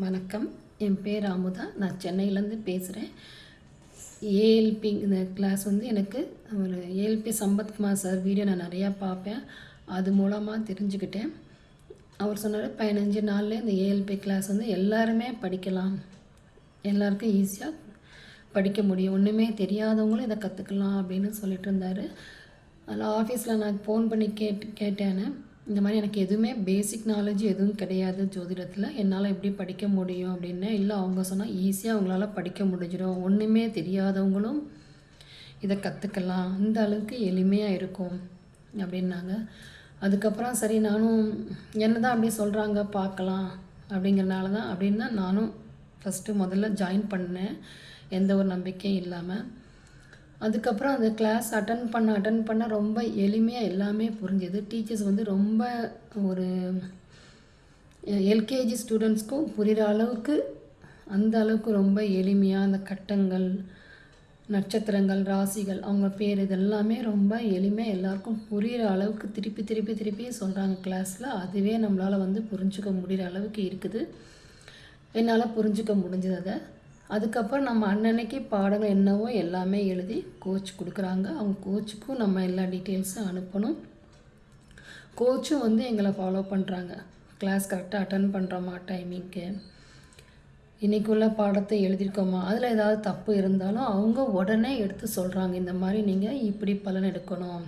வணக்கம். என் பேர் அமுதா. நான் சென்னையிலேருந்து பேசுகிறேன். ஏஎல்பி இந்த கிளாஸ் வந்து எனக்கு ஒரு ஏஎல்பி சம்பத்குமார் சார் வீடியோ நான் நிறையா பார்ப்பேன். அது மூலமாக தெரிஞ்சுக்கிட்டேன். அவர் சொன்னார் பதினஞ்சு நாளில் இந்த ஏஎல்பி கிளாஸ் வந்து எல்லாருமே படிக்கலாம். எல்லாருக்கும் ஈஸியாக படிக்க முடியும். ஒன்றுமே தெரியாதவங்களும் இதை கற்றுக்கலாம் அப்படின்னு சொல்லிட்டு இருந்தார். அதில் ஆஃபீஸில் நான் ஃபோன் பண்ணி கேட்டு கேட்டேன்னு. இந்த மாதிரி எனக்கு எதுவுமே பேசிக் நாலேஜ் எதுவும் கிடையாது ஜோதிடத்தில். என்னால் எப்படி படிக்க முடியும் அப்படின்னு? இல்லை அவங்க சொன்னால் ஈஸியாக அவங்களால படிக்க முடிஞ்சிடும். ஒன்றுமே தெரியாதவங்களும் இதை கற்றுக்கலாம் இந்த அளவுக்கு எளிமையாக இருக்கும் அப்படின்னாங்க. அதுக்கப்புறம் சரி நானும் என்ன தான் அப்படி சொல்கிறாங்க பார்க்கலாம் அப்படிங்கிறனால தான் அப்படின்னு தான் நானும் ஃபஸ்ட்டு முதல்ல ஜாயின் பண்ணேன். எந்த ஒரு நம்பிக்கையும் இல்லாமல் அதுக்கப்புறம் அந்த கிளாஸ் அட்டன் பண்ண அட்டன் பண்ண ரொம்ப எளிமையாக எல்லாமே புரிஞ்சுது. டீச்சர்ஸ் வந்து ரொம்ப ஒரு எல்கேஜி ஸ்டூடெண்ட்ஸ்க்கும் புரிகிற அளவுக்கு அந்த அளவுக்கு ரொம்ப எளிமையாக அந்த கட்டங்கள் நட்சத்திரங்கள் ராசிகள் அவங்க பேர் இதெல்லாமே ரொம்ப எளிமையாக எல்லாருக்கும் புரிகிற அளவுக்கு திருப்பி திருப்பி திருப்பி சொல்கிறாங்க கிளாஸில் அதுவே நம்மளால் வந்து புரிஞ்சுக்க முடிகிற அளவுக்கு இருக்குது. என்னால் புரிஞ்சுக்க முடிஞ்சது அதை. அதுக்கப்புறம் நம்ம அன்னன்னைக்கு பாடங்கள் என்னவோ எல்லாமே எழுதி கோச் கொடுக்குறாங்க. அவங்க கோச்சுக்கும் நம்ம எல்லா டீட்டெயில்ஸும் அனுப்பணும். கோச்சும் வந்து எங்களை ஃபாலோ பண்ணுறாங்க கிளாஸ் கரெக்டாக அட்டன் பண்ணுறோமா டைமிங்க்கு இன்றைக்குள்ள பாடத்தை எழுதியிருக்கோமா அதில் ஏதாவது தப்பு இருந்தாலும் அவங்க உடனே எடுத்து சொல்கிறாங்க இந்த மாதிரி நீங்கள் இப்படி பலன் எடுக்கணும்.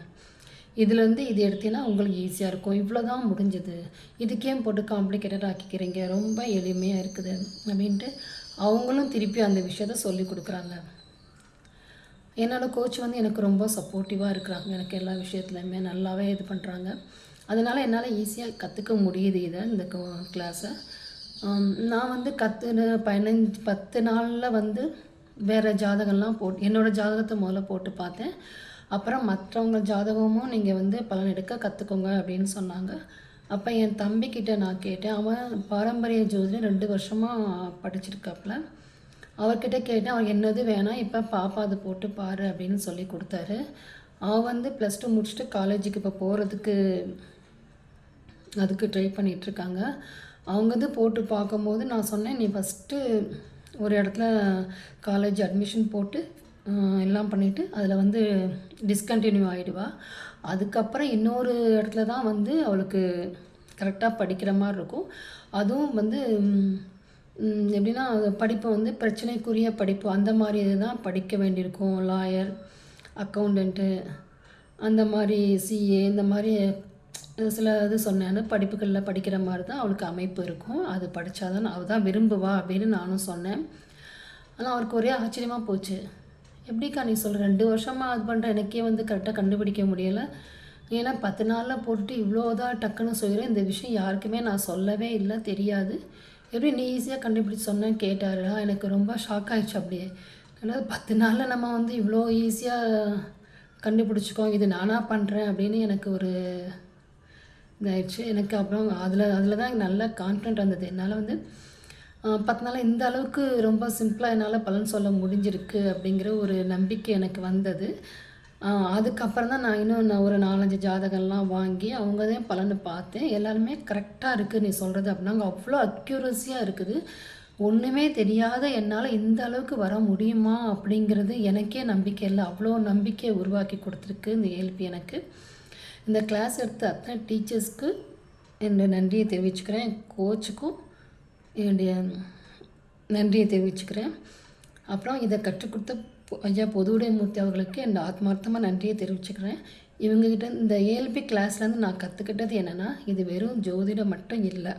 இதுலேருந்து இது எடுத்தீங்கன்னா உங்களுக்கு ஈஸியாக இருக்கும். இவ்வளோ தான் முடிஞ்சது. இதுக்கே போட்டு காம்ப்ளிகேட்டட் ஆக்கிக்கிறீங்க. ரொம்ப எளிமையாக இருக்குது அப்படின்ட்டு அவங்களும் திருப்பி அந்த விஷயத்த சொல்லி கொடுக்குறாங்க. என்னோடய கோச் வந்து எனக்கு ரொம்ப சப்போர்ட்டிவாக இருக்கிறாங்க. எனக்கு எல்லா விஷயத்துலையுமே நல்லாவே இது பண்ணுறாங்க அதனால் என்னால் ஈஸியாக கற்றுக்க முடியுது இதை இந்த கிளாஸை நான் வந்து கற்றுன பதினஞ்சு பத்து நாளில் வந்து வேறு ஜாதகம்லாம் போட்டு என்னோடய ஜாதகத்தை முதல்ல போட்டு பார்த்தேன். அப்புறம் மற்றவங்க ஜாதகமும் நீங்கள் வந்து பலன் எடுக்க கற்றுக்கோங்க அப்படின்னு சொன்னாங்க. அப்போ என் தம்பிக்கிட்ட நான் கேட்டேன். அவன் பாரம்பரிய ஜோதிடம் ரெண்டு வருஷமாக படிச்சிருக்காப்புல. அவர்கிட்ட கேட்டேன் அவர் என்னது வேணாம் இப்போ பாப்பா அதை போட்டு பாரு அப்படின்னு சொல்லி கொடுத்தாரு. அவன் வந்து ப்ளஸ் டூ முடிச்சுட்டு காலேஜுக்கு இப்போ போகிறதுக்கு அதுக்கு ட்ரை பண்ணிகிட்ருக்காங்க அவங்க வந்து போட்டு பார்க்கும்போது நான் சொன்னேன் நீ ஃபஸ்ட்டு ஒரு இடத்துல காலேஜ் அட்மிஷன் போட்டு எல்லாம் பண்ணிவிட்டு அதில் வந்து டிஸ்கண்டினியூ ஆகிடுவா அதுக்கப்புறம் இன்னொரு இடத்துல தான் வந்து அவளுக்கு கரெக்டாக படிக்கிற மாதிரி இருக்கும். அதுவும் வந்து எப்படின்னா படிப்பு வந்து பிரச்சனைக்குரிய படிப்பு. அந்த மாதிரி தான் படிக்க வேண்டியிருக்கும். லாயர் அக்கௌண்டண்ட்டு அந்த மாதிரி சிஏ இந்த மாதிரி சில இது சொன்னேன்னு படிப்புகளில் படிக்கிற மாதிரி தான் அவளுக்கு அமைப்பு இருக்கும். அது படித்தாதான் அவள் தான் விரும்புவா அப்படின்னு நானும் சொன்னேன். ஆனால் அவருக்கு ஒரே ஆச்சரியமாக போச்சு. எப்படிக்கா நீ சொல்கிற ரெண்டு வருஷமாக அது பண்ணுற எனக்கே வந்து கரெக்டாக கண்டுபிடிக்க முடியலை. ஏன்னா பத்து நாளில் போட்டுட்டு இவ்வளோதான் டக்குன்னு சொல்கிறேன் இந்த விஷயம் யாருக்குமே நான் சொல்லவே இல்லை தெரியாது. எப்படி நீ ஈஸியாக கண்டுபிடிச்சி சொன்னேன்னு கேட்டார் எனக்கு ரொம்ப ஷாக் ஆகிடுச்சு அப்படியே. ஏன்னா பத்து நாளில் நம்ம வந்து இவ்வளோ ஈஸியாக கண்டுபிடிச்சிக்கோம். இது நானாக பண்ணுறேன் அப்படின்னு எனக்கு ஒரு இதாயிடுச்சு. எனக்கு அப்புறம் அதில் அதில் தான் நல்ல கான்ஃபிடென்ட் வந்தது. என்னால் வந்து பத்து இந்த அளவுக்கு ரொம்ப சிம்பிளாக என்னால் பலன் சொல்ல முடிஞ்சிருக்கு அப்படிங்கிற ஒரு நம்பிக்கை எனக்கு வந்தது. அதுக்கப்புறம் தான் நான் இன்னும் நான் ஒரு நாலஞ்சு ஜாதகம்லாம் வாங்கி அவங்க தான் பலனை பார்த்தேன். எல்லாருமே கரெக்டாக இருக்குது நீ சொல்கிறது அப்படின்னா அங்கே அவ்வளோ அக்யூரஸியாக இருக்குது. ஒன்றுமே தெரியாத என்னால் இந்த அளவுக்கு வர முடியுமா அப்படிங்கிறது எனக்கே நம்பிக்கை இல்லை. அவ்வளோ நம்பிக்கையை உருவாக்கி கொடுத்துருக்கு இந்த ஏல்பி எனக்கு. இந்த கிளாஸ் எடுத்த அத்தனை டீச்சர்ஸ்க்கு என்னோட நன்றியை தெரிவிச்சுக்கிறேன். கோச்சுக்கும் என்னுடைய நன்றியை தெரிவிச்சுக்கிறேன். அப்புறம் இதை கற்றுக் கொடுத்த ஐயா பொதுவுடையமூர்த்தி அவர்களுக்கு என் ஆத்மார்த்தமாக நன்றியை தெரிவிச்சுக்கிறேன். இவங்ககிட்ட இந்த ஏஎல்பி கிளாஸ்லேருந்து நான் கற்றுக்கிட்டது என்னென்னா இது வெறும் ஜோதிடம் மட்டும் இல்லை.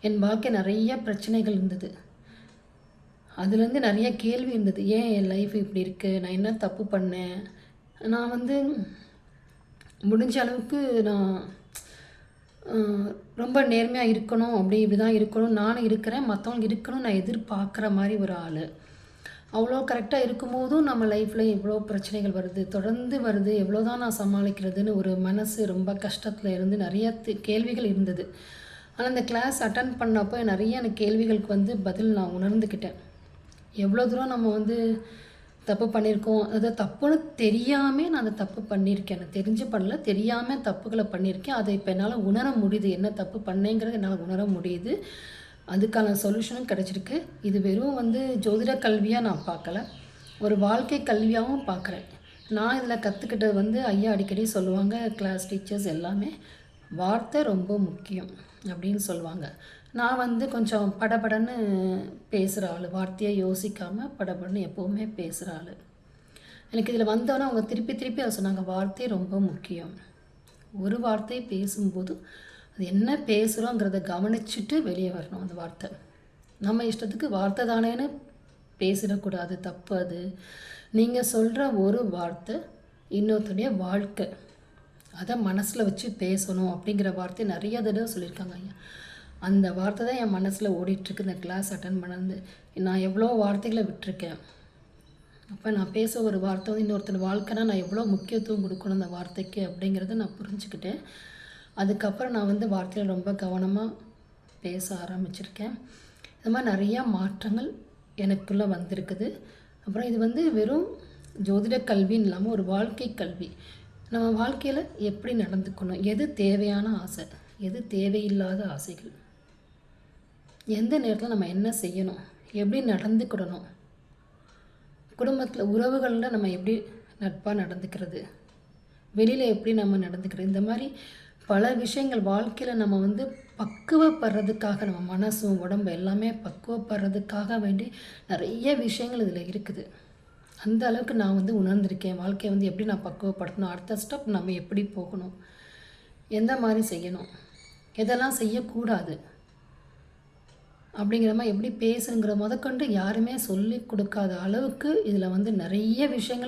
என் வாழ்க்கை நிறைய பிரச்சனைகள் இருந்தது. அதுலேருந்து நிறைய கேள்வி இருந்தது. ஏன் என் லைஃப் இப்படி இருக்குது நான் என்ன தப்பு பண்ணேன்? நான் வந்து முடிஞ்ச அளவுக்கு நான் ரொம்ப நேர்மையாக இருக்கணும் அப்படி இப்படி தான் இருக்கணும் நானும் இருக்கிறேன். மற்றவங்க இருக்கணும் நான் எதிர்பார்க்குற மாதிரி ஒரு ஆள். அவ்வளோ கரெக்டாக இருக்கும்போதும் நம்ம லைஃப்பில் எவ்வளோ பிரச்சனைகள் வருது. தொடர்ந்து வருது. எவ்வளோ தான் நான் சமாளிக்கிறதுன்னு ஒரு மனசு ரொம்ப கஷ்டத்தில் இருந்து நிறைய கேள்விகள் இருந்தது. ஆனால் அந்த கிளாஸ் அட்டன் பண்ணப்போ நிறைய எனக்கு கேள்விகளுக்கு வந்து பதில் நான் உணர்ந்துக்கிட்டேன் எவ்வளோ தூரம் நம்ம வந்து தப்பு பண்ணியிருக்கோம் அது தப்புன்னு தெரியாமல் நான் அந்த தப்பு பண்ணியிருக்கேன் எனக்கு தெரிஞ்சு பண்ணல தெரியாமல் தப்புகளை பண்ணியிருக்கேன் அதை இப்போ என்னால் உணர முடியுது. என்ன தப்பு பண்ணேங்கிறது என்னால் உணர முடியுது. அதுக்கான சொல்யூஷனும் கிடச்சிருக்கு. இது வெறும் வந்து ஜோதிட கல்வியாக நான் பார்க்கல. ஒரு வாழ்க்கை கல்வியாகவும் பார்க்குறேன். நான் இதில் கற்றுக்கிட்டது வந்து ஐயா அடிக்கடி சொல்லுவாங்க கிளாஸ் டீச்சர்ஸ் எல்லாமே வார்த்தை ரொம்ப முக்கியம் அப்படின்னு சொல்லுவாங்க. நான் வந்து கொஞ்சம் படபடன்னு பேசுகிற ஆள். வார்த்தையை யோசிக்காமல் படபடன்னு எப்போவுமே பேசுகிற ஆள். எனக்கு இதில் வந்தோன்னே அவங்க திருப்பி திருப்பி அதை சொன்னாங்க. வார்த்தை ரொம்ப முக்கியம். ஒரு வார்த்தை பேசும்போது அது என்ன பேசுகிறோங்கிறத கவனிச்சுட்டு வெளியே வரணும் அந்த வார்த்தை. நம்ம இஷ்டத்துக்கு வார்த்தை தானேன்னு பேசிடக்கூடாது. தப்பு அது. நீங்கள் சொல்கிற ஒரு வார்த்தை இன்னொருத்தருடைய வாழ்க்கை. அதை மனசில் வச்சு பேசணும் அப்படிங்கிற வார்த்தை நிறைய தடவை சொல்லியிருக்காங்க ஐயா. அந்த வார்த்தை தான் என் மனசில் ஓடிட்டுருக்கு. இந்த கிளாஸ் அட்டன் பண்ணது. நான் எவ்வளோ வார்த்தைகளை விட்டுருக்கேன். அப்போ நான் பேச ஒரு வார்த்தை வந்து இன்னொருத்தர் வாழ்க்கைனா நான் எவ்வளோ முக்கியத்துவம் கொடுக்கணும் அந்த வார்த்தைக்கு அப்படிங்கிறத நான் புரிஞ்சுக்கிட்டேன். அதுக்கப்புறம் நான் வந்து வார்த்தையில் ரொம்ப கவனமாக பேச ஆரம்பிச்சிருக்கேன். இது மாதிரி நிறையா மாற்றங்கள் எனக்குள்ளே வந்திருக்குது. அப்புறம் இது வந்து வெறும் ஜோதிட கல்வின்னு இல்லாமல் ஒரு வாழ்க்கை கல்வி. நம்ம வாழ்க்கையில் எப்படி நடந்துக்கணும்? எது தேவையான ஆசை? எது தேவையில்லாத ஆசைகள்? எந்த நேரத்தில் நம்ம என்ன செய்யணும்? எப்படி நடந்துக்கிடணும்? குடும்பத்தில் உறவுகளில் நம்ம எப்படி நட்பாக நடந்துக்கிறது? வெளியில் எப்படி நம்ம நடந்துக்கிறது? இந்த மாதிரி பல விஷயங்கள் வாழ்க்கையில் நம்ம வந்து பக்குவப்படுறதுக்காக நம்ம மனசும் உடம்பு எல்லாமே பக்குவப்படுறதுக்காக வேண்டி நிறைய விஷயங்கள் இதில் இருக்குது. அந்த அளவுக்கு நான் வந்து உணர்ந்திருக்கேன். வாழ்க்கையை வந்து எப்படி நான் பக்குவப்படுத்தணும்? அடுத்த ஸ்டெப் நம்ம எப்படி போகணும்? எந்த மாதிரி செய்யணும்? எதெல்லாம் செய்யக்கூடாது? அப்படிங்கிற மாதிரி எப்படி பேசுங்கிற முதற்கொண்டு யாருமே சொல்லி கொடுக்காத அளவுக்கு இதில் வந்து நிறைய விஷயங்கள்